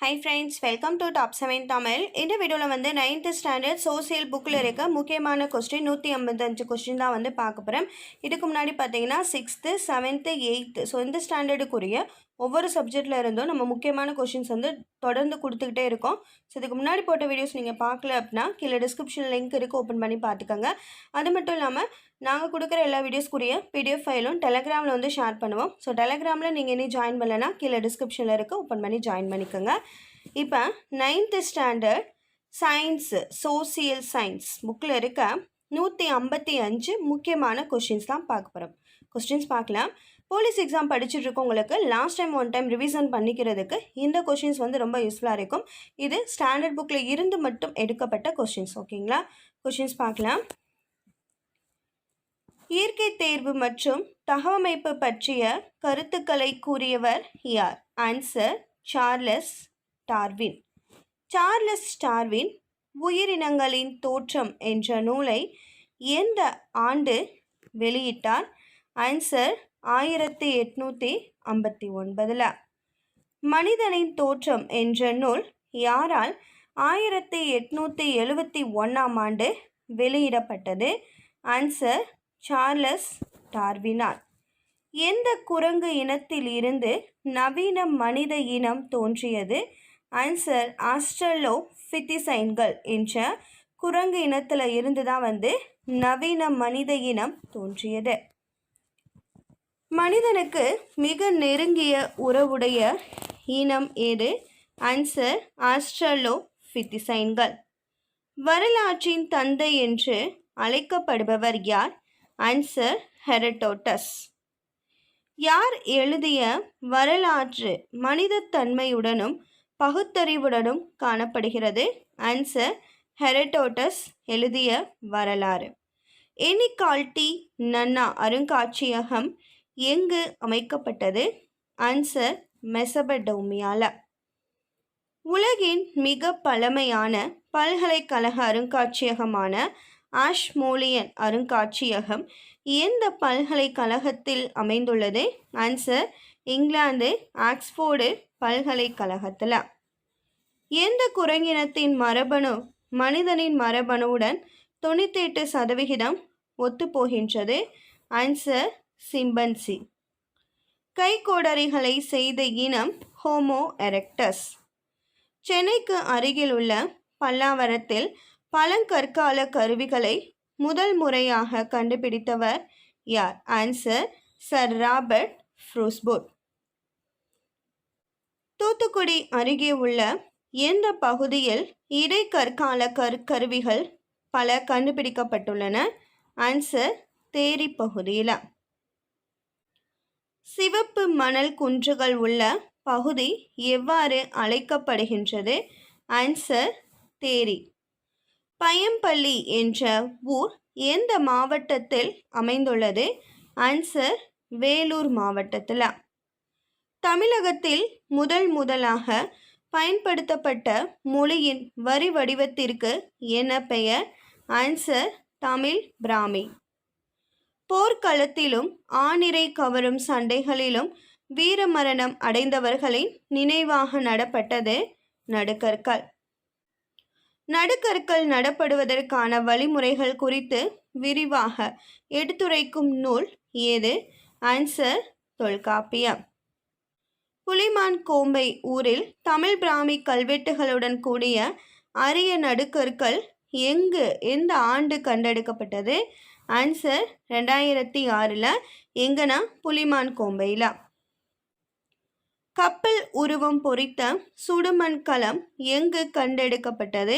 Hi friends welcome to top seven Tamil இந்த வீடியோவில் வந்து நைன்த்து ஸ்டாண்டர்ட் சோசியல் புக்கில் இருக்க முக்கியமான கொஸ்டின் நூற்றி ஐம்பத்தஞ்சு கொஸ்டின் தான் வந்து பார்க்க போகிறோம் இதுக்கு முன்னாடி பார்த்தீங்கன்னா சிக்ஸ்த்து செவன்த்து எயித்து ஸோ இந்த ஸ்டாண்டர்டுக்குரிய ஒவ்வொரு சப்ஜெக்டில் இருந்தும் நம்ம முக்கியமான கொஷின்ஸ் வந்து தொடர்ந்து கொடுத்துக்கிட்டே இருக்கோம். ஸோ இதுக்கு முன்னாடி போட்ட வீடியோஸ் நீங்கள் பார்க்கல அப்படின்னா கீழே டிஸ்கிரிப்ஷன் லிங்க் இருக்குது ஓப்பன் பண்ணி பார்த்துக்கோங்க. அது மட்டும் இல்லாமல் நாங்கள் கொடுக்குற எல்லா வீடியோஸ்க்குரிய பிடிஎஃப் ஃபைலும் டெலகிராமில் வந்து ஷேர் பண்ணுவோம். ஸோ டெலகிராமில் நீங்கள் இனி ஜாயின் பண்ணலைன்னா கீழே டிஸ்கிரிப்ஷனில் இருக்குது ஓப்பன் பண்ணி ஜாயின் பண்ணிக்கோங்க. இப்போ ninth standard science social science புக்கில் இருக்க நூற்றி ஐம்பத்தி அஞ்சு முக்கியமான கொஷின்ஸ் தான் பார்க்க போகிறோம் கொஸ்டின்ஸ் பார்க்கலாம். போலீஸ் எக்ஸாம் படிச்சுட்டு இருக்கவங்களுக்கு last time one time revision பண்ணிக்கிறதுக்கு இந்த கொஷின்ஸ் வந்து ரொம்ப யூஸ்ஃபுல்லாக இருக்கும். இது ஸ்டாண்டர்ட் புக்கில் இருந்து மட்டும் எடுக்கப்பட்ட கொஷின்ஸ் ஓகேங்களா கொஷின்ஸ் பார்க்கலாம். இயற்கை தேர்வு மற்றும் தகவமைப்பு பற்றிய கருத்துக்களை கூறியவர் யார்? Answer Charles Darwin Charles Darwin உயிரினங்களின் தோற்றம் என்ற நூலை எந்த ஆண்டு வெளியிட்டார்? ஆன்சர் ஆயிரத்தி எட்நூற்றி ஐம்பத்தி ஒன்பதில் மனிதனின் தோற்றம் என்ற நூல் யாரால் ஆயிரத்தி எட்நூற்றி எழுபத்தி ஒன்றாம் ஆண்டு வெளியிடப்பட்டது? ஆன்சர் சார்லஸ் டார்வினால். எந்த குரங்கு இனத்தில் இருந்து நவீன மனித இனம் தோன்றியது? ஆன்சர் ஆஸ்ட்ரலோ ஃபித்திசைன்கள் என்ற குரங்கு இனத்தில் இருந்து தான் வந்து நவீன மனித இனம் தோன்றியது. மனிதனுக்கு மிக நெருங்கிய உறவுடைய இனம் ஏது ஆன்சர் ஆஸ்ட்ரலோ ஃபித்திசைன்கள் வரலாற்றின் தந்தை என்று அழைக்கப்படுபவர் யார்? ஆன்சர் ஹெரடோட்டஸ் யார் எழுதிய வரலாற்று மனிதத்தன்மையுடனும் பகுத்தறிவுடனும் காணப்படுகிறது? ஆன்சர் ஹெரடோட்டஸ் எழுதிய வரலாறு. எனிகால்டி நன்னா அருங்காட்சியகம் எங்கு அமைக்கப்பட்டது? ஆன்சர் மெசபடோமியால உலகின் மிக பழமையான பல்கலைக்கழக அருங்காட்சியகமான ஆஷ்மோலியன் அருங்காட்சியகம் எந்த பல்கலைக்கழகத்தில் அமைந்துள்ளது. ஆன்சர் இங்கிலாந்து ஆக்ஸ்போர்டு பல்கலைக்கழகத்தில் எந்த குரங்கினத்தின் மரபணு மனிதனின் மரபணுவுடன் தொண்ணூற்றி எட்டு சதவிகிதம் ஒத்துப்போகின்றது. Answer chimpanzee. கைகோடரிகளை செய்த இனம் ஹோமோ எரெக்டஸ். சென்னைக்கு அருகிலுள்ள பல்லாவரத்தில் பழங்கற்கால கருவிகளை முதல் முறையாக கண்டுபிடித்தவர் யார்? Answer sir Robert Bruce Foote Thoothukudi அருகே உள்ள எந்த பகுதியில் இடைக்கற்கால கரு கருவிகள் பல கண்டுபிடிக்கப்பட்டுள்ளன? ஆன்சர் தேரி பகுதியில். சிவப்பு மணல் குன்றுகள் உள்ள பகுதி எவ்வாறு அழைக்கப்படுகின்றது? ஆன்சர் தேரி. பயம்பள்ளி என்ற ஊர் எந்த மாவட்டத்தில் அமைந்துள்ளது? ஆன்சர் வேலூர் மாவட்டத்தில். தமிழகத்தில் முதல் முதலாக பயன்படுத்தப்பட்ட மொழியின் வரி வடிவத்திற்கு என்ன பெயர்? ஆன்சர் தமிழ் பிராமி. போர்க்களத்திலும் ஆணிரை கவரும் சண்டைகளிலும் வீரமரணம் அடைந்தவர்களின் நினைவாக நடப்பட்டது நடுக்கற்கள். நடுக்கற்கள் நடப்படுவதற்கான வழிமுறைகள் குறித்து விரிவாக எடுத்துரைக்கும் நூல் ஏது ஆன்சர் தொல்காப்பியம். புலிமான் கோம்பை ஊரில் தமிழ் பிராமி கல்வெட்டுகளுடன் கூடிய அரிய நடுக்கற்கள் எங்கு எந்த ஆண்டு கண்டெடுக்கப்பட்டது? ஆன்சர் ரெண்டாயிரத்தி ஆறில் எங்கன்னா புலிமான் கோம்பையில். கப்பல் உருவம் பொறித்த சுடுமண் களம் எங்கு கண்டெடுக்கப்பட்டது?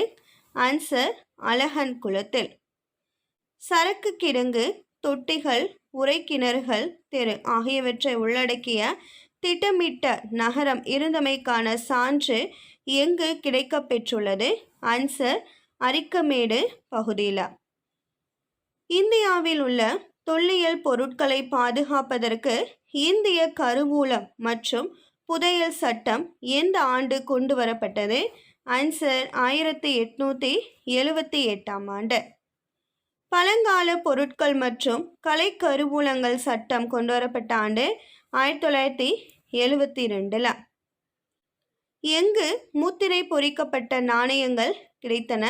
ஆன்சர் அழகன் குளத்தில். சரக்கு கிடங்கு தொட்டிகள் உரைக்கிணறுகள் தெரு ஆகியவற்றை உள்ளடக்கிய திட்டமிட்ட நகரம் இருந்தமைக்கான சான்று எங்கு கிடைக்கப்பெற்றுள்ளது ஆன்சர் அரிக்கமேடு பகுதியில். இந்தியாவில் உள்ள தொல்லியல் பொருட்களை பாதுகாப்பதற்கு இந்திய கருவூலம் மற்றும் புதையல் சட்டம் எந்த ஆண்டு கொண்டு வரப்பட்டது? ஆன்சர் ஆயிரத்தி எட்நூற்றி எழுபத்தி எட்டாம் ஆண்டு. பழங்கால பொருட்கள் மற்றும் கலை கருவூலங்கள் சட்டம் கொண்டு வரப்பட்ட ஆண்டு ஆயிரத்தி தொள்ளாயிரத்தி எழுபத்தி ரெண்டில். எங்கு முத்திரை பொறிக்கப்பட்ட நாணயங்கள் கிடைத்தன?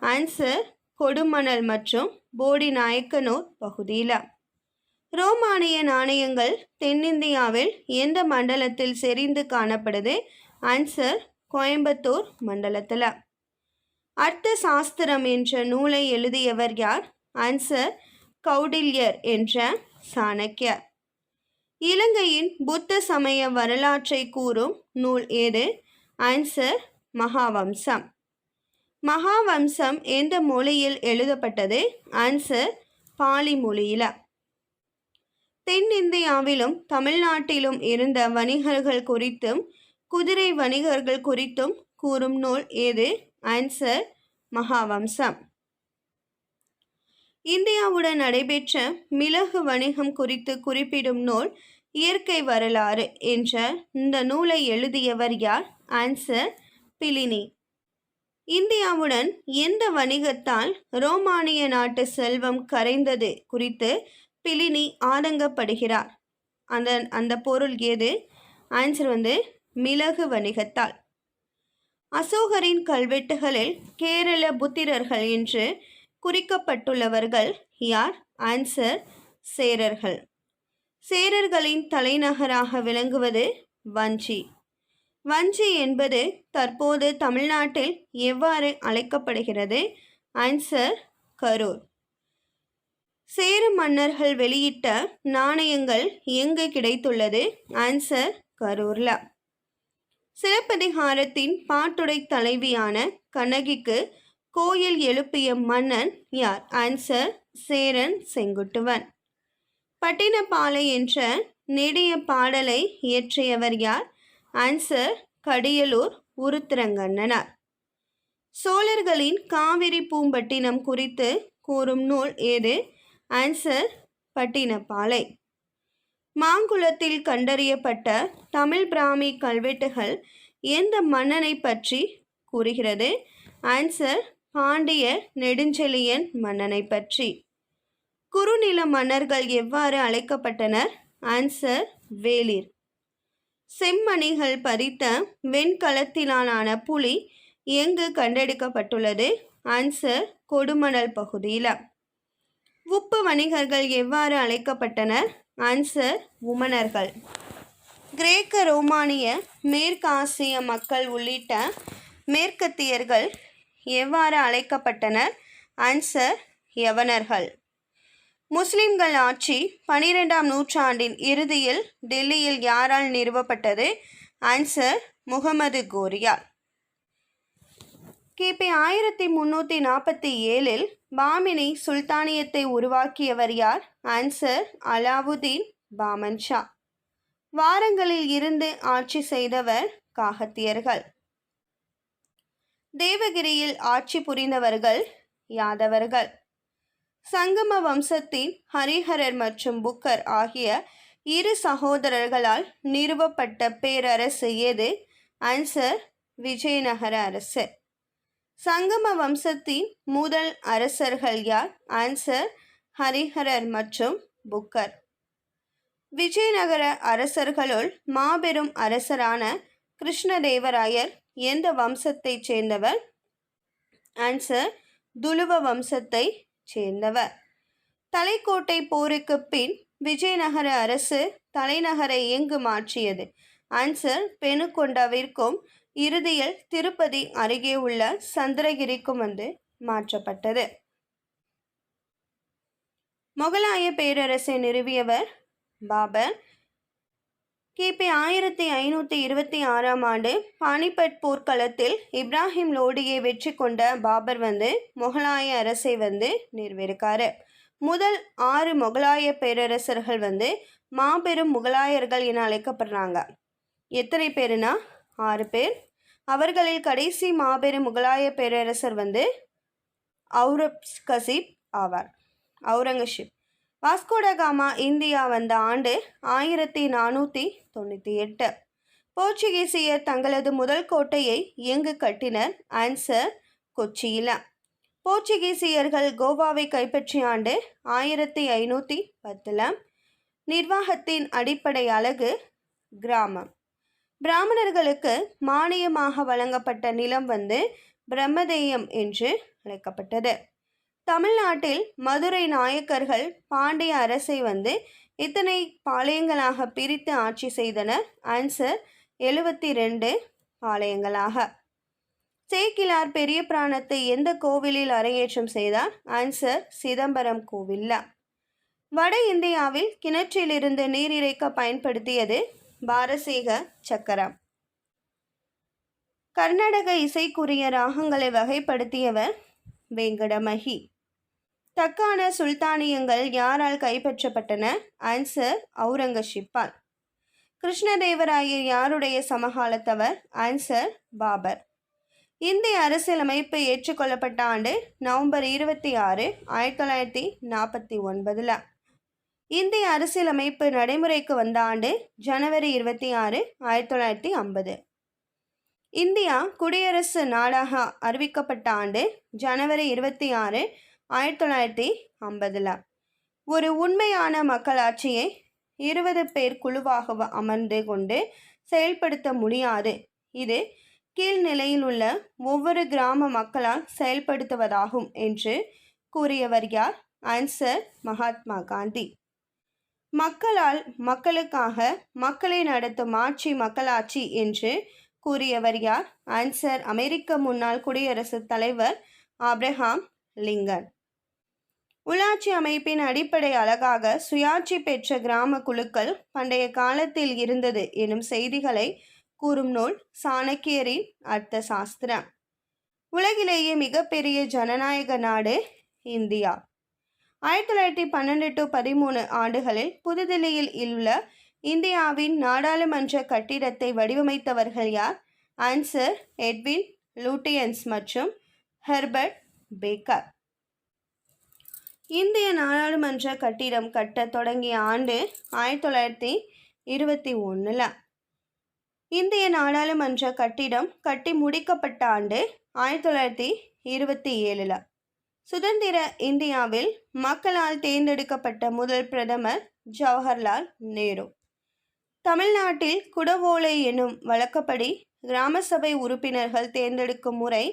ஆன்சர் கொடுமணல் மற்றும் போடி நாயக்கனூர் பகுதியில். ரோமானிய நாணயங்கள் தென்னிந்தியாவில் எந்த மண்டலத்தில் செறிந்து காணப்படுது? ஆன்சர் கோயம்புத்தூர் மண்டலத்தில். அர்த்த சாஸ்திரம் என்ற நூலை எழுதியவர் யார்? ஆன்சர் கௌடில்யர் என்ற சாணக்கியர். இலங்கையின் புத்த சமய வரலாற்றை கூறும் நூல் ஏது ஆன்சர் மகாவம்சம். மகாவம்சம் எந்த மொழியில் எழுதப்பட்டது? ஆன்சர் பாலி மொழியில். தென்னிந்தியாவிலும் தமிழ்நாட்டிலும் இருந்த வணிகர்கள் குறித்தும் குதிரை வணிகர்கள் குறித்தும் கூறும் நூல் ஏது ஆன்சர் மகாவம்சம். இந்தியாவுடன் நடைபெற்ற மிளகு வணிகம் குறித்து குறிப்பிடும் நூல் இயற்கை வரலாறு என்ற இந்த நூலை எழுதியவர் யார்? Answer Pliny. இந்தியாவுடன் எந்த வணிகத்தால் ரோமானிய நாட்டு செல்வம் கரைந்தது குறித்து பிலினி ஆதங்கப்படுகிறார். அந்த அந்த பொருள் எது? ஆன்சர் வந்து மிளகு வணிகத்தால். அசோகரின் கல்வெட்டுகளில் கேரள புத்திரர்கள் என்று குறிக்கப்பட்டுள்ளவர்கள் யார்? ஆன்சர் சேரர்கள். சேரர்களின் தலைநகராக விளங்குவது வஞ்சி. வஞ்சி என்பது தற்போது தமிழ்நாட்டில் எவ்வாறு அழைக்கப்படுகிறது? ஆன்சர் கரூர். சேர மன்னர்கள் வெளியிட்ட நாணயங்கள் எங்கு கிடைத்துள்ளது? ஆன்சர் கரூர்ல. சிலப்பதிகாரத்தின் பாட்டுடை தலைவியான கண்ணகிக்கு கோயில் எழுப்பிய மன்னன் யார்? ஆன்சர் சேரன் செங்குட்டுவன். பட்டினப்பாலை என்ற நெடிய பாடலை இயற்றியவர் யார்? ஆன்சர் கடியலூர் உருத்திரங்கண்ணனார். சோழர்களின் காவிரி பூம்பட்டினம் குறித்து கூறும் நூல் ஏது? ஆன்சர் பட்டினப்பாலை. மாங்குளத்தில் கண்டறியப்பட்ட தமிழ் பிராமி கல்வெட்டுகள் எந்த மன்னனை பற்றி கூறுகிறது? ஆன்சர் பாண்டிய நெடுஞ்செழியன் மன்னனை பற்றி. குறுநில மன்னர்கள் எவ்வாறு அழைக்கப்பட்டனர்? ஆன்சர் வேளிர். செம்மணிகள் பறித்த வெண்கலத்திலான புலி எங்கு கண்டெடுக்கப்பட்டுள்ளது? ஆன்சர் கொடுமணல் பகுதியில். உப்பு வணிகர்கள் எவ்வாறு அழைக்கப்பட்டனர்? ஆன்சர் உமனர்கள். கிரேக்க ரோமானிய மேற்காசிய மக்கள் உள்ளிட்ட மேற்கத்தியர்கள் எவ்வாறு அழைக்கப்பட்டனர்? ஆன்சர் யவனர்கள். முஸ்லிம்கள் ஆட்சி பனிரெண்டாம் நூற்றாண்டின் இறுதியில் டெல்லியில் யாரால் நிறுவப்பட்டது? ஆன்சர் முகமது கோரியால் கிபி ஆயிரத்தி முன்னூற்றி நாற்பத்தி ஏழில் பாமினி சுல்தானியத்தை உருவாக்கியவர் யார்? ஆன்சர் அலாவுதீன் பாமன் ஷா. வாரங்களில் இருந்து ஆட்சி செய்தவர் காகத்தியர்கள். தேவகிரியில் ஆட்சி புரிந்தவர்கள் யாதவர்கள். சங்கம வம்சத்தின் ஹரிஹரர் மற்றும் புக்கர் ஆகிய இரு சகோதரர்களால் நிறுவப்பட்ட பேரரசு எது? ஆன்சர் விஜயநகர அரசு. சங்கம வம்சத்தின் முதல் அரசர்கள் யார்? ஆன்சர் ஹரிஹரர் மற்றும் புக்கர். விஜயநகர அரசர்களுள் மாபெரும் அரசரான கிருஷ்ணதேவராயர் எந்த வம்சத்தைச் சேர்ந்தவர்? ஆன்சர் துலுவ வம்சத்தை சேர்ந்தவர். தலைக்கோட்டை போருக்கு பின் விஜயநகர அரசு தலைநகரை எங்கு மாற்றியது? ஆன்சர் பெனுகொண்டாவிற்கும் இறுதியில் திருப்பதி அருகே உள்ள சந்திரகிரிக்கும் வந்து மாற்றப்பட்டது. முகலாய பேரரசை நிறுவியவர் பாபர். கிபி ஆயிரத்தி ஐநூற்றி இருபத்தி ஆறாம் ஆண்டு பானிபட் போர்க்களத்தில் இப்ராஹிம் லோடியை வெற்றி கொண்ட பாபர் வந்து முகலாய அரசை வந்து நிறுவியிருக்காரு முதல் ஆறு முகலாய பேரரசர்கள் வந்து மாபெரும் முகலாயர்கள் என அழைக்கப்படுறாங்க. எத்தனை பேருனா ஆறு பேர். அவர்களில் கடைசி மாபெரும் முகலாய பேரரசர் வந்து அவுரப்கசீப் ஆவார். அவுரங்கசீப் வாஸ்கோடகாமா இந்தியா வந்த ஆண்டு ஆயிரத்தி நானூற்றி தொண்ணூற்றி எட்டு. போர்ச்சுகீசியர் தங்களது முதல் கோட்டையை இயங்கு கட்டினர் ஆன்சர் கொச்சியில். போர்ச்சுகீசியர்கள் கோவாவை கைப்பற்றிய ஆண்டு ஆயிரத்தி ஐநூற்றி பத்தில் நிர்வாகத்தின் அடிப்படை அலகு கிராமம். பிராமணர்களுக்கு மானியமாக வழங்கப்பட்ட நிலம் வந்து பிரம்மதேயம் என்று அழைக்கப்பட்டது. தமிழ்நாட்டில் மதுரை நாயக்கர்கள் பாண்டிய அரசை வந்து இத்தனை பாளையங்களாக பிரித்து ஆட்சி செய்தனர். ஆன்சர் எழுபத்தி ரெண்டு பாளையங்களாக. சேக்கிலார் பெரிய பிராணத்தை எந்த கோவிலில் அரங்கேற்றம் செய்தார்? ஆன்சர் சிதம்பரம் கோவில்ல. வட இந்தியாவில் கிணற்றிலிருந்து நீர் இறைக்க பயன்படுத்தியது பாரசீக சக்கரம். கர்நாடக இசைக்குரிய ராகங்களை வகைப்படுத்தியவர் வெங்கடமகி. தக்கான சுல்தானியங்கள் யாரால் கைப்பற்றப்பட்டன? ஆன்சர் அவுரங்கசீப்பால் கிருஷ்ணதேவராயர் யாருடைய சமகாலத்தவர்? ஆன்சர் பாபர். இந்திய அரசியலமைப்பு ஏற்றுக்கொள்ளப்பட்ட ஆண்டு நவம்பர் இருபத்தி ஆறு ஆயிரத்தி தொள்ளாயிரத்தி நாற்பத்தி ஒன்பதில். இந்திய அரசியலமைப்பு நடைமுறைக்கு வந்த ஆண்டு ஜனவரி இருபத்தி ஆறு ஆயிரத்தி தொள்ளாயிரத்தி ஐம்பது. இந்தியா குடியரசு நாடாக அறிவிக்கப்பட்ட ஆண்டு ஜனவரி இருபத்தி ஆறு ஆயிரத்தி தொள்ளாயிரத்தி ஐம்பதில். ஒரு உண்மையான மக்களாட்சியை இருபது பேர் குழுவாக அமர்ந்து கொண்டு செயல்படுத்த முடியாது. இது கீழ்நிலையில் உள்ள ஒவ்வொரு கிராம மக்களால் செயல்படுத்துவதாகும் என்று கூறியவர் யார்? ஆன்சர் மகாத்மா காந்தி. மக்களால் மக்களுக்காக மக்களை நடத்தும் ஆட்சி மக்களாட்சி என்று கூறியவர் யார்? ஆன்சர் அமெரிக்க முன்னாள் குடியரசுத் தலைவர் ஆப்ரஹாம் லிங்கன். உள்ளாட்சி அமைப்பின் அடிப்படை அழகாக சுயாட்சி பெற்ற கிராம குழுக்கள் பண்டைய காலத்தில் இருந்தது எனும் செய்திகளை கூறும் நூல் சாணக்கியரின் அர்த்த சாஸ்திரம். உலகிலேயே மிகப்பெரிய ஜனநாயக நாடு இந்தியா. ஆயிரத்தி தொள்ளாயிரத்தி பன்னெண்டு டு பதிமூணு ஆண்டுகளில் புதுதில்லியில் உள்ள இந்தியாவின் நாடாளுமன்ற கட்டிடத்தை வடிவமைத்தவர்கள் யார்? ஆன்சர் எட்வின் லூட்டியன்ஸ் மற்றும் ஹெர்பர்ட் பேக்கர் இந்திய நாடாளுமன்ற கட்டிடம் கட்ட தொடங்கிய ஆண்டு ஆயிரத்தி தொள்ளாயிரத்தி இருபத்தி ஒன்றில் இந்திய நாடாளுமன்ற கட்டிடம் கட்டி முடிக்கப்பட்ட ஆண்டு ஆயிரத்தி தொள்ளாயிரத்தி இருபத்தி ஏழில். சுதந்திர இந்தியாவில் மக்களால் தேர்ந்தெடுக்கப்பட்ட முதல் பிரதமர் ஜவஹர்லால் நேரு. தமிழ்நாட்டில் குடவோலை எனும் வழக்கப்படி கிராம சபை உறுப்பினர்கள் தேர்ந்தெடுக்கும் முறை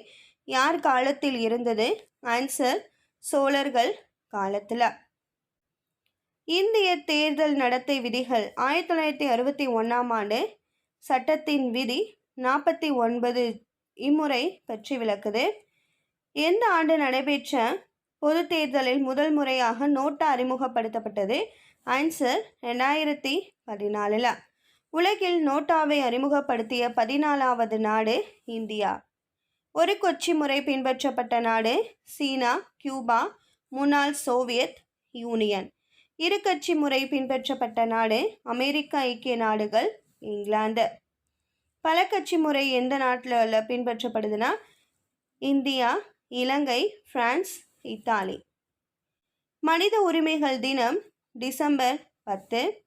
யார் காலத்தில் இருந்தது? ஆன்சர் சோழர்கள் காலத்தில். இந்திய தேர்தல் நடத்தை விதிகள் ஆயிரத்தி தொள்ளாயிரத்தி அறுபத்தி ஒன்றாம் ஆண்டு சட்டத்தின் விதி நாற்பத்தி ஒன்பது இம்முறை பற்றி விளக்குது. எந்த ஆண்டு நடைபெற்ற பொது தேர்தலில் முதல் முறையாக நோட்டா அறிமுகப்படுத்தப்பட்டது? ஆன்சர் ரெண்டாயிரத்தி பதினாலில். உலகில் நோட்டாவை அறிமுகப்படுத்திய பதினாலாவது நாடு இந்தியா. ஒரு கொச்சி முறை பின்பற்றப்பட்ட நாடு சீனா கியூபா முன்னாள் சோவியத் யூனியன். இரு கட்சி முறை பின்பற்றப்பட்ட நாடு அமெரிக்க ஐக்கிய நாடுகள் இங்கிலாந்து. பல கட்சி முறை எந்த நாட்டில் பின்பற்றப்படுதுன்னா இந்தியா இலங்கை பிரான்ஸ் இத்தாலி. மனித உரிமைகள் தினம் டிசம்பர் பத்து.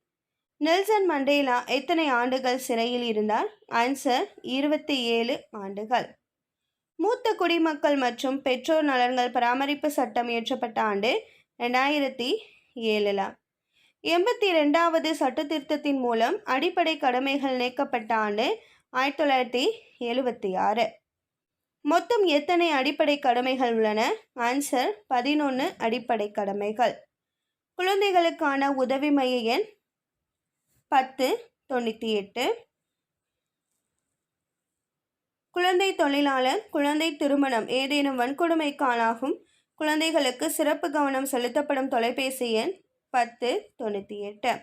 நெல்சன் மண்டேலா எத்தனை ஆண்டுகள் சிறையில் இருந்தார்? ஆன்சர் இருபத்தி ஏழு ஆண்டுகள். மூத்த குடிமக்கள் மற்றும் பெற்றோர் நலன்கள் பராமரிப்பு சட்டம் இயற்றப்பட்ட ஆண்டு ரெண்டாயிரத்தி ஏழில். எண்பத்தி ரெண்டாவது சட்ட திருத்தத்தின் மூலம் அடிப்படை கடமைகள் நீக்கப்பட்ட ஆண்டு ஆயிரத்தி தொள்ளாயிரத்தி எழுபத்தி ஆறு. மொத்தம் எத்தனை அடிப்படை கடமைகள் உள்ளன? ஆன்சர் பதினொன்று அடிப்படை கடமைகள். குழந்தைகளுக்கான உதவி மைய எண் பத்து தொண்ணூற்றி எட்டு. குழந்தை தொழிலாளர் குழந்தை திருமணம் ஏதேனும் வன்கொடுமைக்கானாகும் குழந்தைகளுக்கு சிறப்பு கவனம் செலுத்தப்படும் தொலைபேசி எண் பத்து தொண்ணூற்றி எட்டு.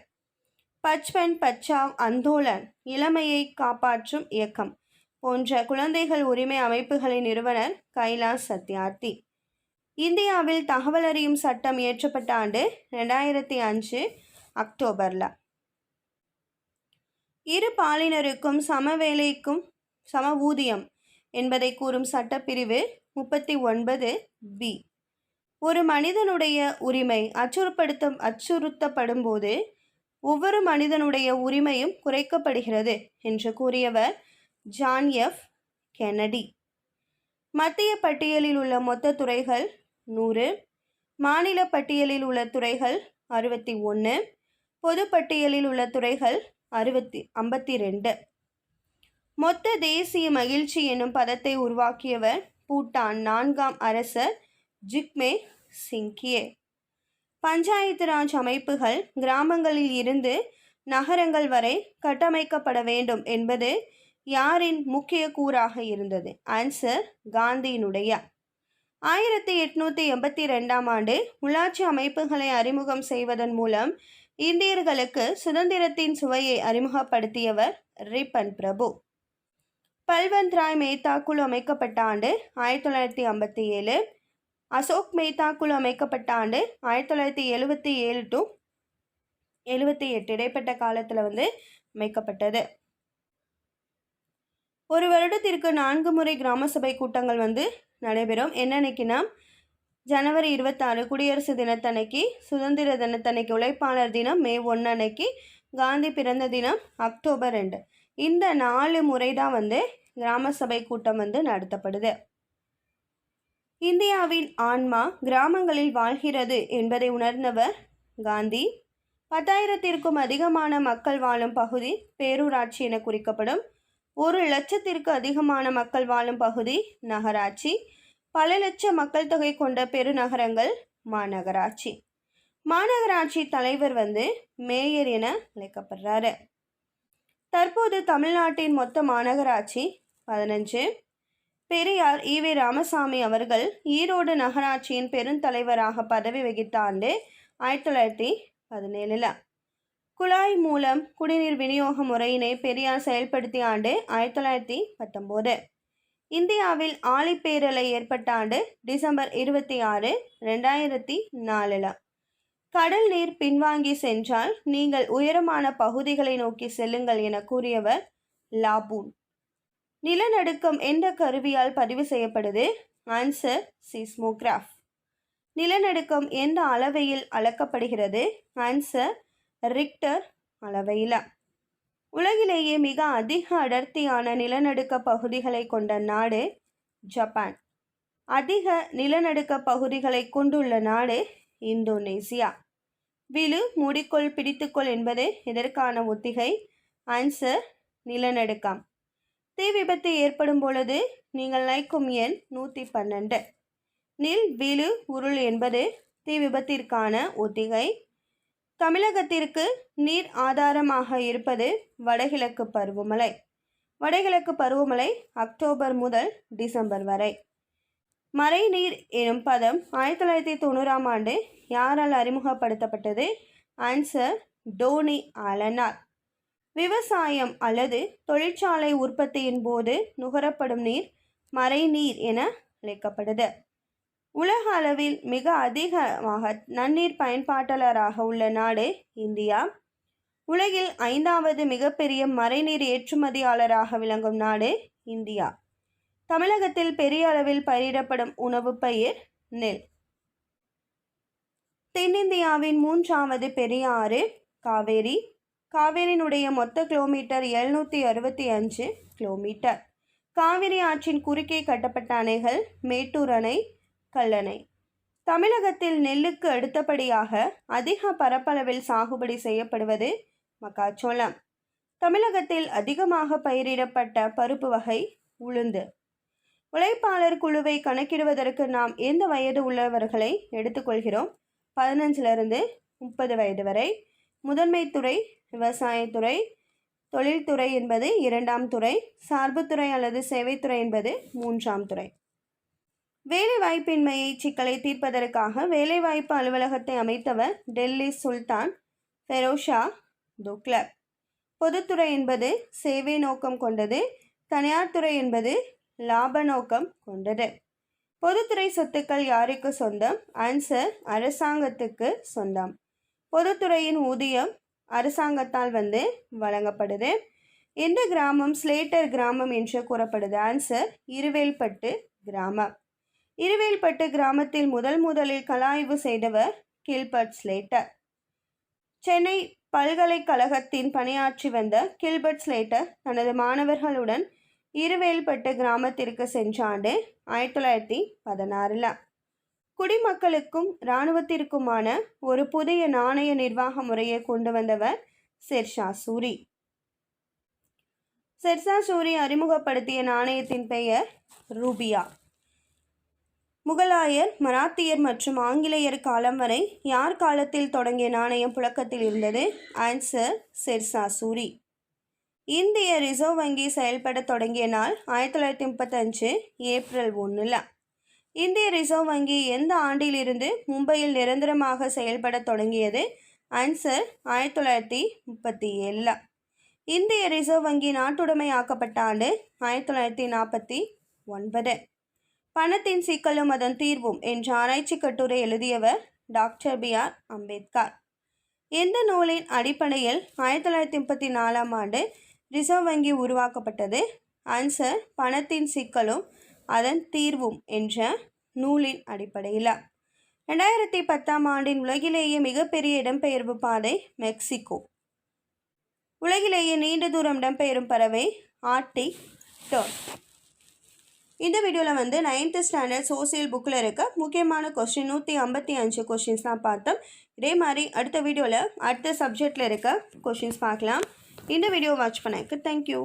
பச்பன் பச்சாவ் அந்தோலன் இளமையை காப்பாற்றும் இயக்கம். போன்ற குழந்தைகள் உரிமை அமைப்புகளின் நிறுவனர் கைலாஸ் சத்யார்த்தி. இந்தியாவில் தகவல் அறியும் சட்டம் இயற்றப்பட்ட ஆண்டு ரெண்டாயிரத்தி அஞ்சு அக்டோபரில். இரு பாலினருக்கும் சம வேலைக்கும் சம ஊதியம் என்பதை கூறும் சட்டப்பிரிவு முப்பத்தி ஒன்பது பி. ஒரு மனிதனுடைய உரிமை அச்சுறுப்படுத்த அச்சுறுத்தப்படும் போது ஒவ்வொரு மனிதனுடைய உரிமையும் குறைக்கப்படுகிறது என்று கூறியவர் ஜான் எஃப். கெனடி மத்திய பட்டியலில் உள்ள மொத்த துறைகள் நூறு. மாநில பட்டியலில் உள்ள துறைகள் அறுபத்தி ஒன்று பொது பட்டியலில் உள்ள துறைகள் அறுபத்தி ஐம்பத்தி ரெண்டு மொத்த தேசிய மகிழ்ச்சி என்னும் பதத்தை உருவாக்கியவர் பூட்டான் நான்காம் அரசர் ஜிக்மே சிங்கியே. பஞ்சாயத்து ராஜ் அமைப்புகள் கிராமங்களில் இருந்து நகரங்கள் வரை கட்டமைக்கப்பட வேண்டும் என்பது யாரின் முக்கிய கூறாக இருந்தது? ஆன்சர் காந்தியினுடைய. ஆயிரத்தி எட்நூற்றி எண்பத்தி ரெண்டாம் ஆண்டு உள்ளாட்சி அமைப்புகளை அறிமுகம் செய்வதன் மூலம் இந்தியர்களுக்கு சுதந்திரத்தின் சுவையை அறிமுகப்படுத்தியவர் ரிப்பன் பிரபு. பல்வந்த் ராய் மேத்தா குழு அமைக்கப்பட்ட ஆண்டு ஆயிரத்தி தொள்ளாயிரத்தி ஐம்பத்தி ஏழு அசோக் மேத்தா குழு அமைக்கப்பட்ட ஆண்டு ஆயிரத்தி தொள்ளாயிரத்தி எழுபத்தி ஏழு டு எழுபத்தி எட்டு இடைப்பட்ட காலத்தில் வந்து அமைக்கப்பட்டது. ஒரு வருடத்திற்கு நான்கு முறை கிராம சபை கூட்டங்கள் வந்து நடைபெறும். என்னன்னைக்குன்னா ஜனவரி இருபத்தாறு குடியரசு தினத்தன்னைக்கு சுதந்திர தினத்தன்னைக்கு உழைப்பாளர் தினம் மே ஒன்று அன்னைக்கு காந்தி பிறந்த தினம் அக்டோபர் ரெண்டு. இந்த நாலு முறை தான் வந்து கிராம சபை கூட்டம் வந்து நடத்தப்படுது. இந்தியாவின் ஆன்மா கிராமங்களில் வாழ்கிறது என்பதை உணர்ந்தவர் காந்தி. பத்தாயிரத்திற்கும் அதிகமான மக்கள் வாழும் பகுதி பேரூராட்சி என குறிக்கப்படும். ஒரு லட்சத்திற்கு அதிகமான மக்கள் வாழும் பகுதி நகராட்சி பல லட்ச மக்கள் தொகை கொண்ட பெருநகரங்கள் மாநகராட்சி. மாநகராட்சி தலைவர் வந்து மேயர் என அழைக்கப்படுறாரு. தற்போது தமிழ்நாட்டின் மொத்த மாநகராட்சி பதினஞ்சு. பெரியார் ஈவே ராமசாமி அவர்கள் ஈரோடு நகராட்சியின் பெருந்தலைவராக பதவி வகித்த ஆண்டு ஆயிரத்தி தொள்ளாயிரத்தி பதினேழில் குழாய் மூலம் குடிநீர் விநியோக முறையினை பெரியார் செயல்படுத்திய ஆண்டு ஆயிரத்தி தொள்ளாயிரத்தி பத்தொம்போது. இந்தியாவில் ஆழிப்பேரலை ஏற்பட்ட ஆண்டு டிசம்பர் இருபத்தி ஆறு ரெண்டாயிரத்தி நாலில். கடல் நீர் பின்வாங்கி சென்றால் நீங்கள் உயரமான பகுதிகளை நோக்கி செல்லுங்கள் என கூறியவர் லாபூன். நிலநடுக்கம் எந்த கருவியால் பதிவு செய்யப்படுது? ஆன்சர் சிஸ்மோகிராஃப் நிலநடுக்கம் எந்த அளவையில் அளக்கப்படுகிறது? Answer Richter அளவையில். உலகிலேயே மிக அதிக அடர்த்தியான நிலநடுக்க பகுதிகளை கொண்ட நாடு ஜப்பான். அதிக நிலநடுக்க பகுதிகளை கொண்டுள்ள நாடு இந்தோனேசியா. விழு மூடிக்கொள் பிடித்துக்கொள் என்பது இதற்கான ஒத்திகை. ஆன்சர் நிலநடுக்கம். தீ விபத்து ஏற்படும் பொழுது நீங்கள் நைக்கும் எண் நூற்றி பன்னெண்டு நில் விழு உருள் என்பது தீ விபத்திற்கான ஒத்திகை. தமிழகத்திற்கு நீர் ஆதாரமாக இருப்பது வடகிழக்கு பருவமழை. வடகிழக்கு பருவமழை அக்டோபர் முதல் டிசம்பர் வரை. மறைநீர் எனும் பதம் ஆயிரத்தி தொள்ளாயிரத்தி தொண்ணூறாம் ஆண்டு யாரால் அறிமுகப்படுத்தப்பட்டது? ஆன்சர் டோனி ஆலனார். விவசாயம் அல்லது தொழிற்சாலை உற்பத்தியின் போது நுகரப்படும் நீர் மறைநீர் என அழைக்கப்படுது. உலக அளவில் மிக அதிகமாக நன்னீர் பயன்பாட்டாளராக உள்ள நாடு இந்தியா. உலகில் ஐந்தாவது மிகப்பெரிய மறைநீர் ஏற்றுமதியாளராக விளங்கும் நாடு இந்தியா. தமிழகத்தில் பெரிய அளவில் பயிரிடப்படும் உணவு பயிர் நெல். தென்னிந்தியாவின் மூன்றாவது பெரிய ஆறு காவேரி. காவேரியினுடைய மொத்த கிலோமீட்டர் எழுநூற்றி அறுபத்தி அஞ்சு கிலோமீட்டர். காவிரி ஆற்றின் குறுக்கே கட்டப்பட்ட அணைகள் மேட்டூர் அணை கல்லணை தமிழகத்தில் நெல்லுக்கு அடுத்தபடியாக அதிக பரப்பளவில் சாகுபடி செய்யப்படுவது மக்காச்சோளம். தமிழகத்தில் அதிகமாக பயிரிடப்பட்ட பருப்பு வகை உளுந்து. உழைப்பாளர் குழுவை கணக்கிடுவதற்கு நாம் எந்த வயது உள்ளவர்களை எடுத்துக்கொள்கிறோம் பதினஞ்சிலிருந்து முப்பது வயது வரை. முதன்மை துறை விவசாயத்துறை தொழில்துறை என்பது இரண்டாம் துறை. சார்புத்துறை அல்லது சேவைத்துறை என்பது மூன்றாம் துறை. வேலைவாய்ப்பின்மையை சிக்கலை தீர்ப்பதற்காக வேலைவாய்ப்பு அலுவலகத்தை அமைத்தவர் டெல்லி சுல்தான் ஃபெரோஷா துக்லர் பொதுத்துறை என்பது சேவை நோக்கம் கொண்டது தனியார் துறை என்பது லாப நோக்கம் கொண்டது. பொதுத்துறை சொத்துக்கள் யாருக்கு சொந்தம்? ஆன்சர் அரசாங்கத்துக்கு சொந்தம். பொதுத்துறையின் ஊதியம் அரசாங்கத்தால் வந்து வழங்கப்படுது. எந்த கிராமம்? ஸ்லேட்டர் கிராமம் என்று கூறப்படுது. ஆன்சர் இருவேல்பட்டு கிராமம். இருவேல்பட்டு கிராமத்தில் முதல் முதலில் கலாய்வு செய்தவர் கில்பர்ட் ஸ்லேட்டர். சென்னை பல்கலைக்கழகத்தின் பணியாற்றி வந்த கில்பர்ட் ஸ்லேட்டர் தனது மாணவர்களுடன் இருவேல்பட்டு கிராமத்திற்கு சென்ற ஆண்டு ஆயிரத்தி தொள்ளாயிரத்தி பதினாறில். குடிமக்களுக்கும் இராணுவத்திற்குமான ஒரு புதிய நாணய நிர்வாக முறையை கொண்டு வந்தவர் ஷெர்ஷா சூரி. செர்ஷா சூரி அறிமுகப்படுத்திய நாணயத்தின் பெயர் ரூபியா. முகலாயர் மராத்தியர் மற்றும் ஆங்கிலேயர் காலம் வரை யார் காலத்தில் தொடங்கிய நாணயம் புழக்கத்தில் இருந்தது? ஆன்சர் செர்சா சூரி இந்திய ரிசர்வ் வங்கி செயல்பட தொடங்கிய நாள் ஆயிரத்தி தொள்ளாயிரத்தி முப்பத்தஞ்சு ஏப்ரல் ஒன்றில் இந்திய ரிசர்வ் வங்கி எந்த ஆண்டிலிருந்து மும்பையில் நிரந்தரமாக செயல்பட தொடங்கியது? ஆன்சர் ஆயிரத்தி தொள்ளாயிரத்தி முப்பத்தி ஏழில் இந்திய ரிசர்வ் வங்கி நாட்டுடைமையாக்கப்பட்ட ஆண்டு ஆயிரத்தி தொள்ளாயிரத்தி நாற்பத்தி ஒன்பது. பணத்தின் சிக்கலும் அதன் தீர்வும் என்ற ஆராய்ச்சி கட்டுரை எழுதியவர் டாக்டர் பி ஆர் அம்பேத்கர். எந்த நூலின் அடிப்படையில் ஆயிரத்தி தொள்ளாயிரத்தி முப்பத்தி நாலாம் ஆண்டு ரிசர்வ் வங்கி உருவாக்கப்பட்டது. ஆன்சர் பணத்தின் சிக்கலும் அதன் தீர்வும் என்ற நூலின் அடிப்படையில். ரெண்டாயிரத்தி பத்தாம் ஆண்டின் உலகிலேயே மிகப்பெரிய இடம்பெயர்வு பாதை மெக்சிகோ. உலகிலேயே நீண்ட தூரம் இடம்பெயரும் பறவை ஆர்டிக் டர்ன் இந்த வீடியோவில் வந்து நைன்த்து ஸ்டாண்டர்ட் சோசியல் புக்கில் இருக்க முக்கியமான கொஸ்டின் நூற்றி ஐம்பத்தி அஞ்சு கொஷின்ஸ் தான் பார்த்தோம். இதே மாதிரி அடுத்த வீடியோவில் அடுத்த சப்ஜெக்டில் இருக்க கொஷின்ஸ் பார்க்கலாம். இந்த வீடியோ வாட்ச் பண்ணக்கு தேங்க்யூ